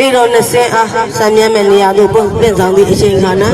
လေတော်နှစ်စင်းအားဆံမြဲမဲ့နေရာသို့ပုံပြင့်ဆောင်သည့်အချိန်ခါ၌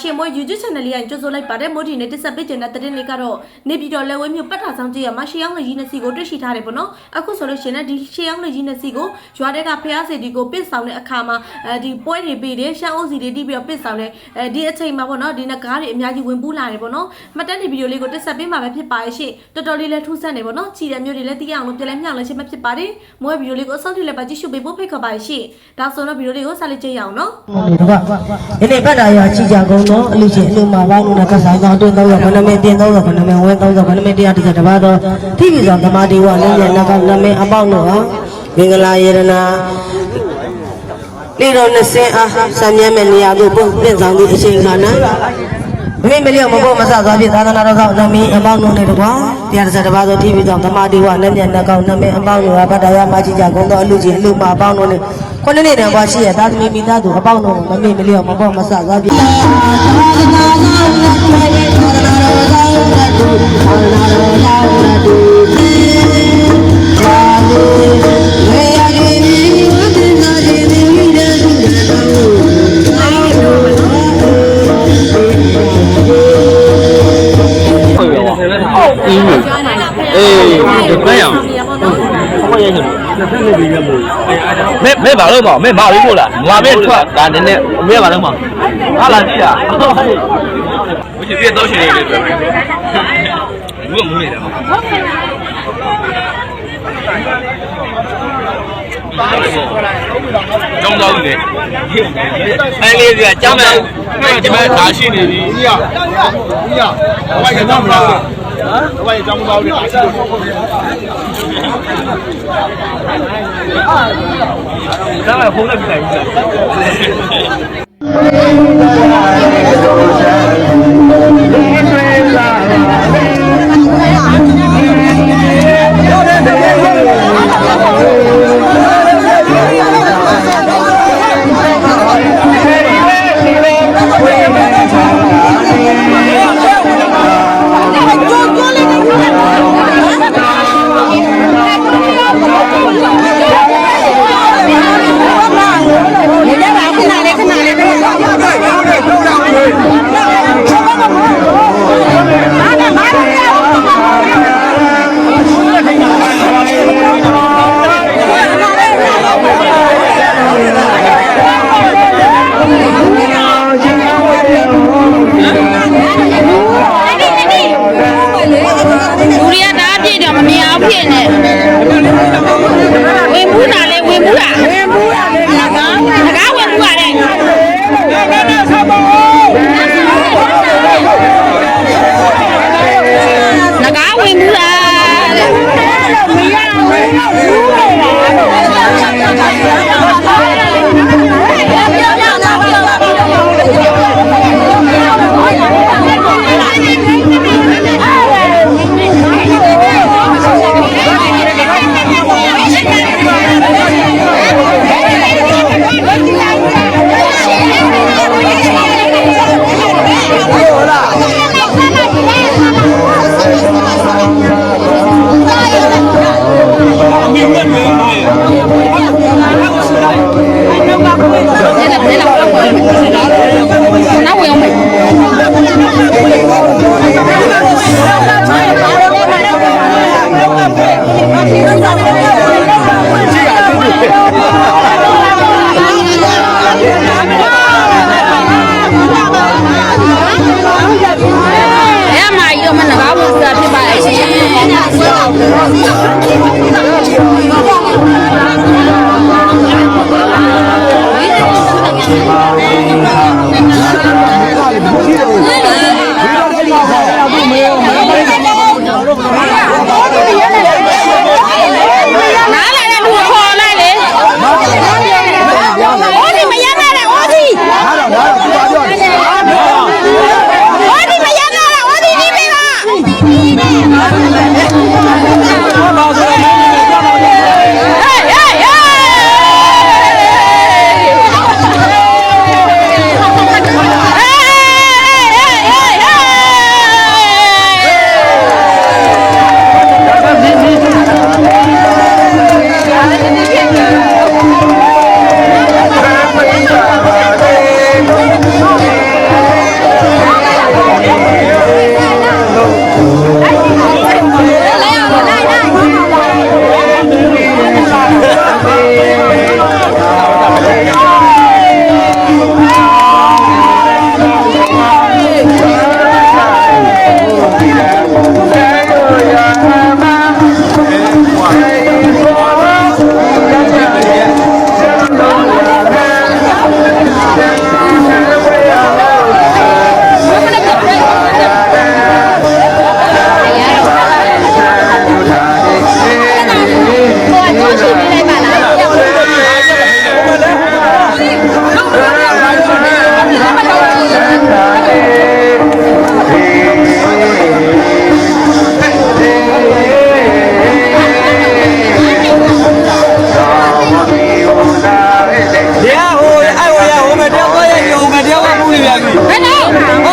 ရှင်မွေ YouTube channel လေးကိုကြိုဆိုလိုက်ပါတယ်မို့ဒီနေ့တက်ဆက်ပေးခြင်းတဲ့တဲ့နေ့ကတော့နေပြည်တော်လက်ဝဲမြို့ပတ်ထာဆောင်ကြီးရမှာရှေးအောင်လေးကြီးနှစ်စီကိုတွေ့ရှိထားတယ်ပေါ့နော်အခုဆိုလို့ရှိရင်လည်းဒီရှေးအောင်လေးကြီးနှစ်စီကိုရွာတဲကဖျားစီဒီကိုပစ်ဆောင်တဲ့အခါမှာအဲဒီပွဲတွေပြီးတယ်ရှမ်းအုပ်စီတွေတီးပြီးတော့ပစ်ဆောင်တယ်အဲဒီအချိန်မှာပေါ့နော်ဒီနေ့ကားတွေအများကြီးဝင်ပူးလာတယ်ပေါ့နော်မှတ်တမ်းဒီဗီဒီယိုလေးကိုတက်ဆက်ပေးမှာပဲဖြစ်ပါရဲ့ရှင်တော်တော်လေးလည်းထူးဆန်းတယ်ပေါ့နော်ချီတဲ့မျိုးတွေလည်းသိရအောင်လို့ပြန်လဲမြောက်လဲရှင်းမဖြစ်ပါတယ်မွေဗီဒီယိုလေးကိုအစောင့်ထိလည်းပါကြည့်ရှုပေးဖို့ဖိတ်ခေါ်ပါရဲ့ရှင်ဒါဆိုတော့ဗီဒီယိုလေးကိုဆက်လက်ကြည့်ရအောင်နော်ဒီတော့ဒီနေ့ပတ်တာရချီကြကုန်တော့အလူချင်းအလူမှာပေါင်းလို့ကစားကောင်းတွင်းတော့ခဏမင်းတင်းတော့ခဏမင်းဝဲတော့ခဏမင်းတရားတစ်စက်တပါတော့တိပိဆောင်သမာတိဝလင်းရနကောနမင်းအပေါင်းတော့ဟာမင်္ဂလာယေရနာလေတော်နှစ်စင်းအားဆံမြဲမဲ့နေရာသို့ပုံပြင့်ဆောင်သည့်အချိန်ခါ၌မမေမလျော့မဖို့မဆသွားဖြစ်သာသနာတော်ဆောင်နမင်းအပေါင်းတို့နဲ့တကွာတရားတစ်စက်တပါတော့တိပိဆောင်သမာတိဝလင်းရနကောနမင်းအပေါင်းတို့ဟာပတ်တာရမချီကြကုန်တော့အလူချင်းအလူမှာအပေါင်းတို့နဲ့ ခုနှစ်နှစ်တန်ကွာရှိရသာသမီမိသားစုအပေါင်းတို့မမေမလျော့မဖို့မဆသွားဖြစ်အေး မဲမဲဘာလို့မအောင်မဲမအောင်ဘူးလားငါမဲထွက်ဒါနည်းနည်းမဲဘာလို့မအောင်ဟာလာကြည့်ရဘုရားပြည့်တော့ရှင်နေတယ်ဘူးကမူးနေတာဟုတ်ပါကျောင်းသားဦးလေအဲလေးကကျောင်းသားဦးကျောင်းသားဒါရှိနေပြီကြီးရကြီးရဘဝရကျောင်းသားဦးဟမ်ဘဝရကျောင်းသားဦးလေ ဒါမှဖုန်းနဲ့ပြလိုက်ပြီ你 ဖြစ်နေ ဘယ်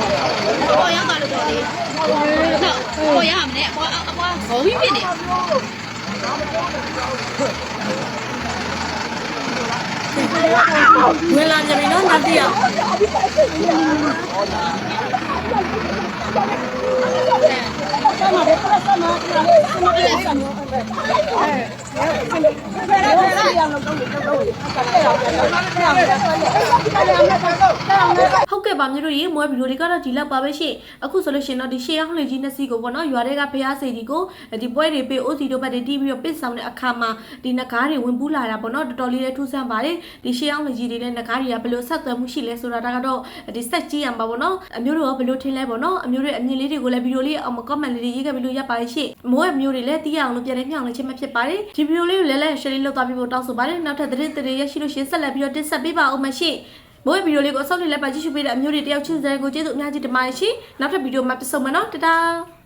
ပေါ်ရောက်ပါလို့တော်လေးပေါ်ရမယ်အပွားအပွားဘောပြီးဖြစ်နေဝင်လာကြပြီနော်နောက်တစ်ယောက် ဟုတ်ကဲ့ပါမြို့တို့ရေမွဲဗီဒီယိုလေးကတော့ဒီလောက်ပါပဲရှင့်အခုဆိုလို့ရှရင်တော့ဒီရှေးအောင်လှေကြီးနှစ်စီးကိုပေါ့နော်ရွာတွေကဖျားစေကြီးကိုဒီပွဲတွေပေးအိုစီတို့ဘက်တွေတီးပြီးတော့ပစ်ဆောင်တဲ့အခါမှာဒီနဂါးတွေဝင်ပူးလာတာပေါ့နော်တော်တော်လေးလည်းထူးဆန်းပါတယ်ဒီရှေးအောင်လှေကြီးတွေနဲ့နဂါးတွေကဘယ်လိုဆက်သွယ်မှုရှိလဲဆိုတာဒါကတော့ဒီဆက်ကြည့်ရမှာပေါ့နော်အမျိုးတို့ရောဘယ်လိုထင်လဲပေါ့နော်အမျိုးတွေအမြင်လေးတွေကိုလည်းဗီဒီယိုလေးအောင် comment လေးတွေရေးခဲ့ပြီးလို့ရပါတယ်ရှင့်မိုးရဲ့မျိုးတွေလည်းတီးအောင်လို့ပြန်လဲမြောင်လေးချင်းမဖြစ်ပါတယ်ဒီဗီဒီယိုလေးကိုလည်းလည်း share လေးလုပ်သွားပြီးဖို့တောင်းဆိုပါတယ်နောက်ထပ်သတင်းတွေရရှိလို့ရှရင်ဆက်လက်ပြီးတော့တင်ဆက်ပေးပါအောင်မရှင့်မိုးဗီဒီယိုလေးကိုအဆောက်လေးလည်းပါကြည့်ရှုပေးတဲ့အမျိုးတွေတယောက်ချင်းစဲကိုကျေးဇူးအများကြီးတင်ပါတယ်ရှင်နောက်ထပ်ဗီဒီယိုမှာပြန်ဆုံမယ်နော်တတား